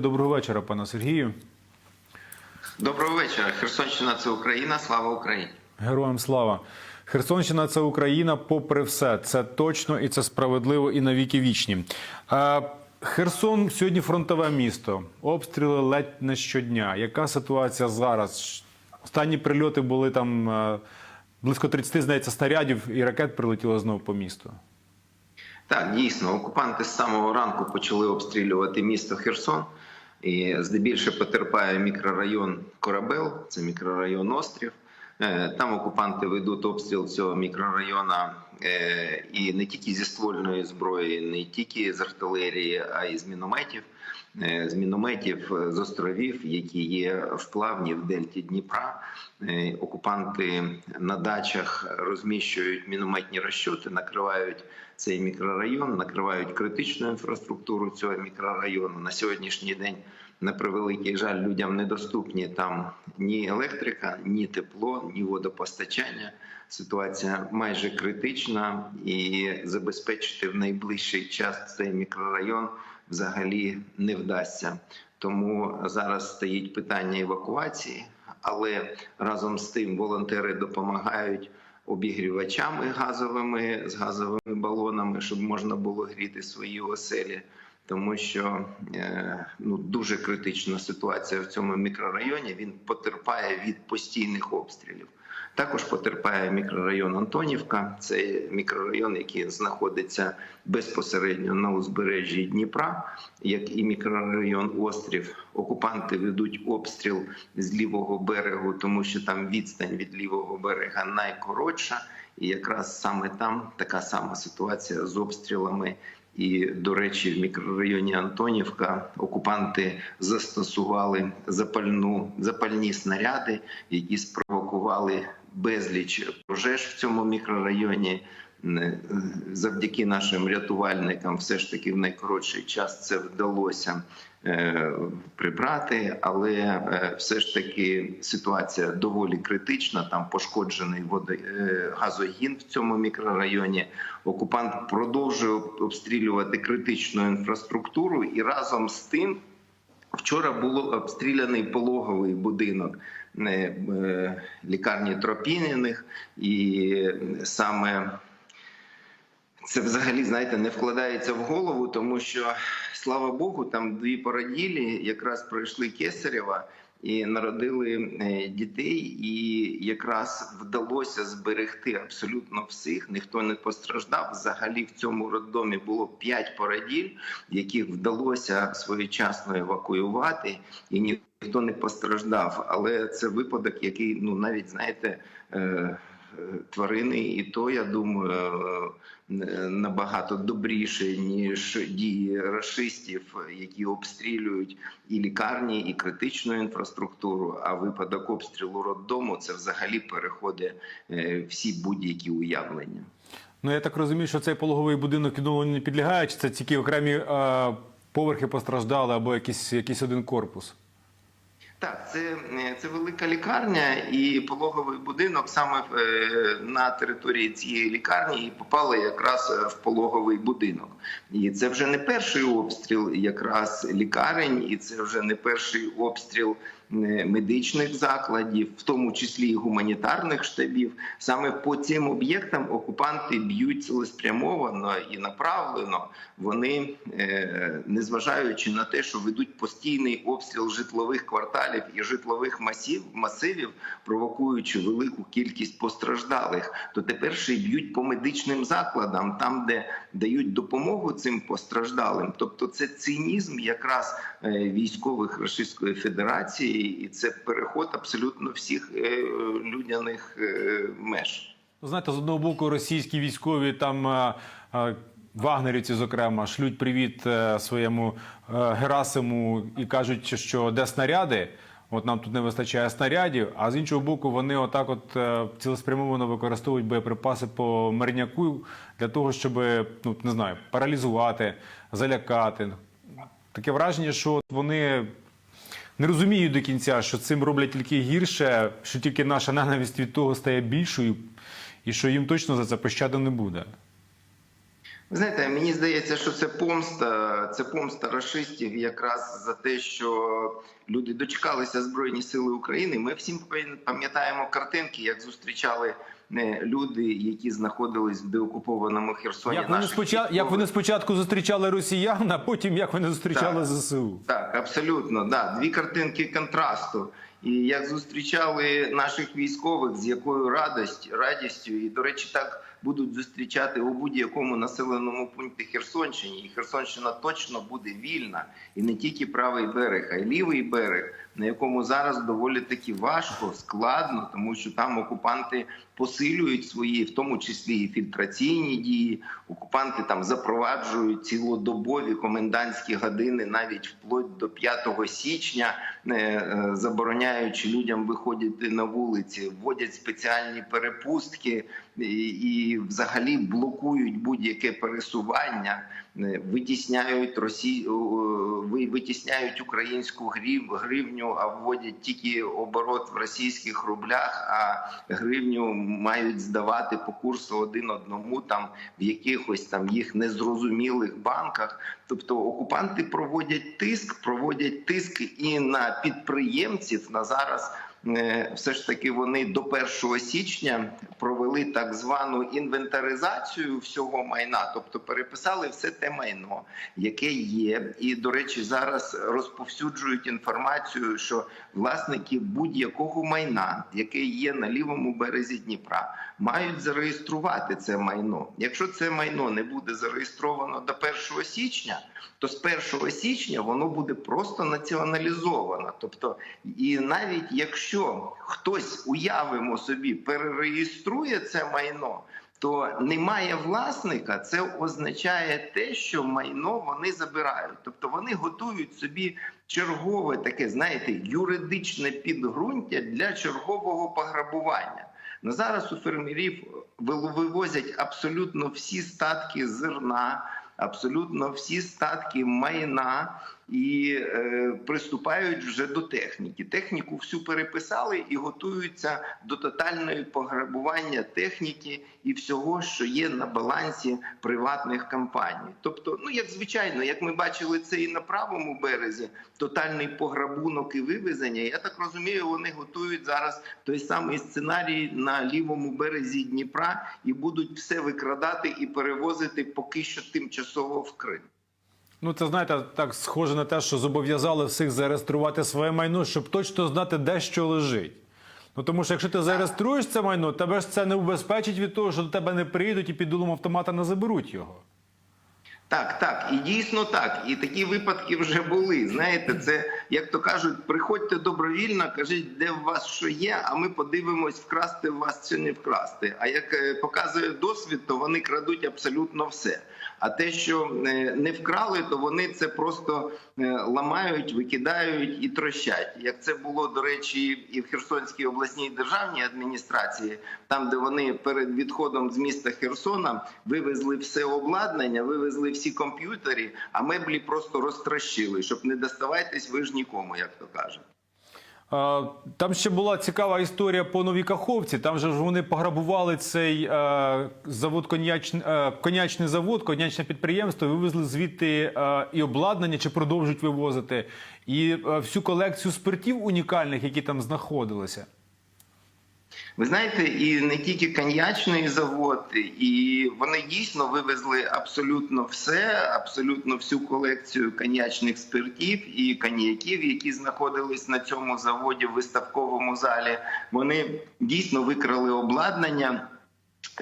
Доброго вечора, пане Сергію. Доброго вечора. Херсонщина це Україна. Слава Україні. Героям слава. Херсонщина це Україна, попри все. Це точно і це справедливо і навіки вічні. Херсон сьогодні фронтове місто. Обстріли ледь не щодня. Яка ситуація зараз? Останні прильоти були там близько 30, здається, снарядів і ракет прилетіло знову по місту. Так, дійсно, окупанти з самого ранку почали обстрілювати місто Херсон. І здебільше потерпає мікрорайон Корабел, це мікрорайон Острів. Е, Там окупанти ведуть обстріл цього мікрорайона е, і не тільки зі ствольної зброї, не тільки з артилерії, а й з мінометів. Е, З мінометів е, з островів, які є в плавні в дельті Дніпра. Е, Окупанти на дачах розміщують мінометні розчоти, накривають цей мікрорайон, накривають критичну інфраструктуру цього мікрорайону. На сьогоднішній день, на превеликий жаль, людям недоступні там ні електрика, ні тепло, ні водопостачання. Ситуація майже критична, і забезпечити в найближчий час цей мікрорайон взагалі не вдасться. Тому зараз стоїть питання евакуації, але разом з тим волонтери допомагають обігрівачами газовими з газовими балонами, щоб можна було гріти свої оселі. Тому що е, ну дуже критична ситуація в цьому мікрорайоні. Він потерпає від постійних обстрілів. Також потерпає мікрорайон Антонівка. Це мікрорайон, який знаходиться безпосередньо на узбережжі Дніпра, як і мікрорайон Острів. Окупанти ведуть обстріл з лівого берегу, тому що там відстань від лівого берега найкоротша, і якраз саме там така сама ситуація з обстрілами. І, до речі, в мікрорайоні Антонівка окупанти застосували запальну запальні снаряди, які спровокували безліч пожеж в цьому мікрорайоні. Завдяки нашим рятувальникам, все ж таки в найкоротший час це вдалося е, прибрати, але е, все ж таки ситуація доволі критична. Там пошкоджений водо, е, газогін в цьому мікрорайоні. Окупант продовжує обстрілювати критичну інфраструктуру, і разом з тим вчора було обстріляний пологовий будинок е, е, лікарні Тропініних, і саме це взагалі знаєте не вкладається в голову, тому що слава Богу, там дві породілі якраз пройшли Кесарєва і народили е, дітей, і якраз вдалося зберегти абсолютно всіх. Ніхто не постраждав. Взагалі в цьому роддомі було п'ять породіль, яких вдалося своєчасно евакуювати, і ніхто не постраждав. Але це випадок, який ну навіть знаєте. е, Тварини, і то я думаю е, набагато добріше ніж дії расистів, які обстрілюють і лікарні, і критичну інфраструктуру. А випадок обстрілу роддому це взагалі переходить е, всі будь-які уявлення. Ну я так розумію, що цей пологовий будинок відновленню не підлягає, чи це тільки окремі е, поверхи постраждали або якийсь, якийсь один корпус? Так, це, е, це велика лікарня, і пологовий будинок саме е, на території цієї лікарні і попали якраз е, в пологовий будинок. І це вже не перший обстріл якраз лікарень, і це вже не перший обстріл медичних закладів, в тому числі і гуманітарних штабів. Саме по цим об'єктам окупанти б'ють цілеспрямовано і направлено. Вони, е, незважаючи на те, що ведуть постійний обстріл житлових кварталів і житлових масів, масивів, провокуючи велику кількість постраждалих, то тепер ще й б'ють по медичним закладам, там, де дають допомогу цим постраждалим. Тобто, це цинізм якраз е, військових Російської Федерації, і це переход абсолютно всіх е, людяних е, меж. Ну, Знаєте, з одного боку, російські військові там е, вагнерівці, зокрема, шлють привіт своєму Герасиму і кажуть, що де снаряди. От нам тут не вистачає снарядів, а з іншого боку, вони отак от цілеспрямовано використовують боєприпаси по мирняку для того, щоб ну не знаю, паралізувати, залякати. Таке враження, що вони не розуміють до кінця, що цим роблять тільки гірше, що тільки наша ненависть від того стає більшою, і що їм точно за це пощади не буде. Ви знаєте, мені здається, що це помста, це помста расистів якраз за те, що люди дочекалися Збройні Сили України. Ми всім пам'ятаємо картинки, як зустрічали люди, які знаходились в деокупованому Херсоні. Як вони, спочатку, як вони спочатку зустрічали росіян, а потім як вони зустрічали Так. ЗСУ? Так, абсолютно, да. Дві картинки контрасту. І як зустрічали наших військових, з якою радость, радістю, і, до речі, так будуть зустрічати у будь-якому населеному пункті Херсонщині. І Херсонщина точно буде вільна. І не тільки правий берег, а й лівий берег, на якому зараз доволі таки важко, складно, тому що там окупанти посилюють свої, в тому числі і фільтраційні дії. Окупанти там запроваджують цілодобові комендантські години, навіть вплоть до 5 січня, е, е, забороняючи людям виходити на вулиці, вводять спеціальні перепустки і, взагалі блокують будь-яке пересування. е, Витісняють Росі... о, ви- витісняють українську гривню, а вводять тільки оборот в російських рублях, а гривню мають здавати по курсу один одному там в якихось там їх незрозумілих банках. Тобто окупанти проводять тиск, проводять тиск і на підприємців на зараз. Е, Все ж таки вони до 1 січня провели так звану інвентаризацію всього майна, тобто переписали все те майно, яке є. І до речі, зараз розповсюджують інформацію, що власники будь-якого майна, яке є на лівому березі Дніпра, мають зареєструвати це майно. Якщо це майно не буде зареєстровано до 1 січня, то з 1 січня воно буде просто націоналізовано. Тобто, і навіть якщо хтось уявимо собі перереєструє це майно. То немає власника, це означає те, що майно вони забирають. Тобто вони готують собі чергове таке, знаєте, юридичне підґрунтя для чергового пограбування. На зараз у фермерів вил- вивозять абсолютно всі статки зерна, абсолютно всі статки майна і е, приступають вже до техніки. Техніку всю переписали і готуються до тотальної пограбування техніки і всього, що є на балансі приватних компаній. Тобто, ну як звичайно, як ми бачили це і на правому березі, тотальний пограбунок і вивезення. Я так розумію, вони готують зараз той самий сценарій на лівому березі Дніпра і будуть все викрадати і перевозити поки що тимчасово в Крим. Ну, це знаєте, так схоже на те, що зобов'язали всіх зареєструвати своє майно, щоб точно знати, де що лежить. Ну тому що якщо ти зареєструєш це майно, тебе ж це не убезпечить від того, що до тебе не прийдуть і під дулом автомата не заберуть його. Так, так, і дійсно так. І такі випадки вже були. Знаєте, це як то кажуть, приходьте добровільно, кажіть, де в вас що є, а ми подивимось, вкрасти в вас чи не вкрасти. А як е, показує досвід, то вони крадуть абсолютно все. А те, що е, не вкрали, то вони це просто е, ламають, викидають і трощать. Як це було до речі, і в Херсонській обласній державній адміністрації, там де вони перед відходом з міста Херсона вивезли все обладнання, вивезли всі комп'ютери, а меблі просто розтрощили, щоб не доставайтесь ви ж нікому, як то кажуть. Е, Там ще була цікава історія по Новій Каховці. Там же ж вони пограбували цей е, завод коньяч, конячний завод, конячне підприємство, вивезли звідти е, і обладнання, чи продовжують вивозити, і е, всю колекцію спиртів унікальних, які там знаходилися. Ви знаєте, і не тільки коньячний завод, і вони дійсно вивезли абсолютно все, абсолютно всю колекцію коньячних спиртів і коньяків, які знаходились на цьому заводі в виставковому залі. Вони дійсно викрали обладнання.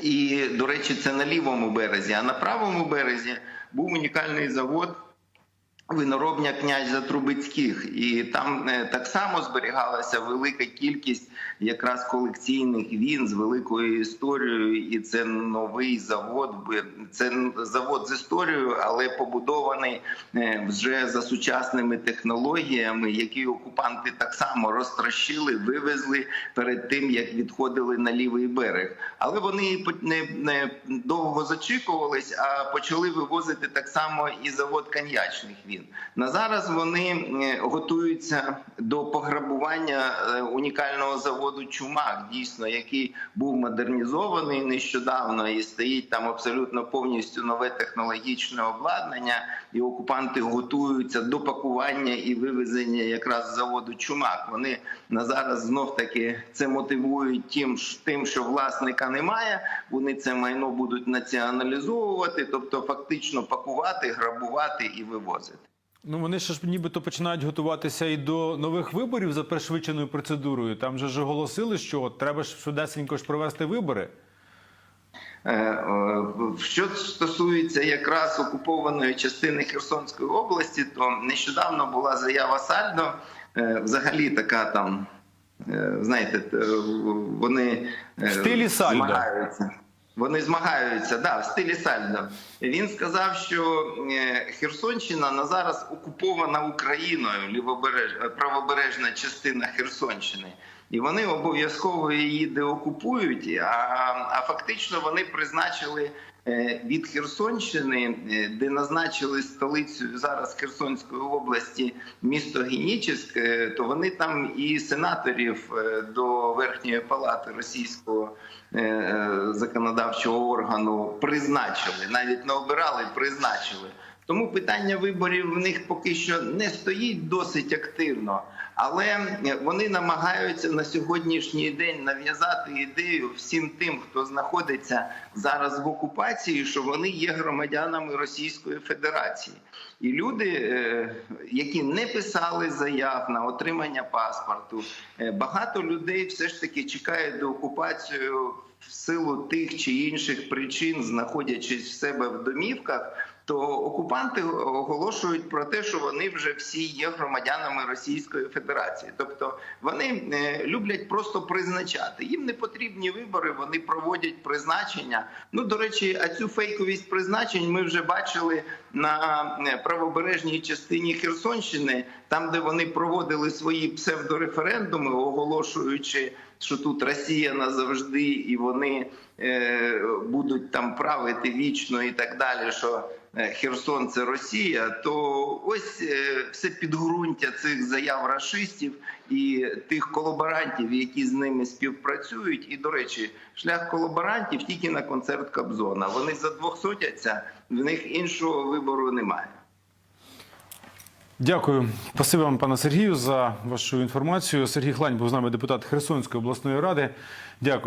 І, до речі, це на лівому березі, а на правому березі був унікальний завод. Виноробня князя Трубецьких, і там е, так само зберігалася велика кількість якраз колекційних він з великою історією, і це новий завод. Це завод з історією, але побудований е, вже за сучасними технологіями, які окупанти так само розтрощили, вивезли перед тим, як відходили на лівий берег. Але вони не довго зачікувались, а почали вивозити так само і завод коньячних він. Один. На зараз вони е, готуються до пограбування е, унікального заводу Чумак, дійсно, який був модернізований нещодавно і стоїть там абсолютно повністю нове технологічне обладнання, і окупанти готуються до пакування і вивезення якраз заводу Чумак. Вони на зараз знов таки це мотивують тим, тим, що власника немає. Вони це майно будуть націоналізовувати, тобто фактично пакувати, грабувати і вивозити. Ну вони ж нібито починають готуватися і до нових виборів за пришвидшеною процедурою. Там же ж оголосили, що треба ж швидесенько ж провести вибори. Е, е, Що стосується якраз окупованої частини Херсонської області, то нещодавно була заява Сальдо, е, взагалі така там, знаєте, вони В стилі Сальдо. змагаються. Вони змагаються, да, в стилі Сальдо. Він сказав, що е, Херсонщина на зараз окупована Україною, лівобереж... правобережна частина Херсонщини. І вони обов'язково її деокупують. А, а фактично вони призначили е, від Херсонщини, е, де назначили столицю зараз Херсонської області місто Генічеськ, е, то вони там і сенаторів е, до Верхньої палати російського е, е, законодавчого органу призначили, навіть не обирали, призначили. Тому питання виборів в них поки що не стоїть досить активно, але вони намагаються на сьогоднішній день нав'язати ідею всім тим, хто знаходиться зараз в окупації, що вони є громадянами Російської Федерації. І люди, е, які не писали заяв на отримання паспорту, е, багато людей все ж таки чекають до окупації в силу тих чи інших причин, знаходячись в себе в домівках то окупанти оголошують про те, що вони вже всі є громадянами Російської Федерації. Тобто вони е, люблять просто призначати. Їм не потрібні вибори, вони проводять призначення. Ну до речі, а цю фейковість призначень ми вже бачили на е, правобережній частині Херсонщини, там де вони проводили свої псевдореферендуми, оголошуючи. Що тут Росія назавжди, і вони е, будуть там правити вічно і так далі. Що Херсон це Росія, то ось е, все підґрунтя цих заяв рашистів і тих колаборантів, які з ними співпрацюють. І до речі, шлях колаборантів тільки на концерт Кобзона. Вони задвохсотяться, в них іншого вибору немає. Дякую. Спасибо вам, пане Сергію, за вашу інформацію. Сергій Хлань був з нами депутат Херсонської обласної ради. Дякую.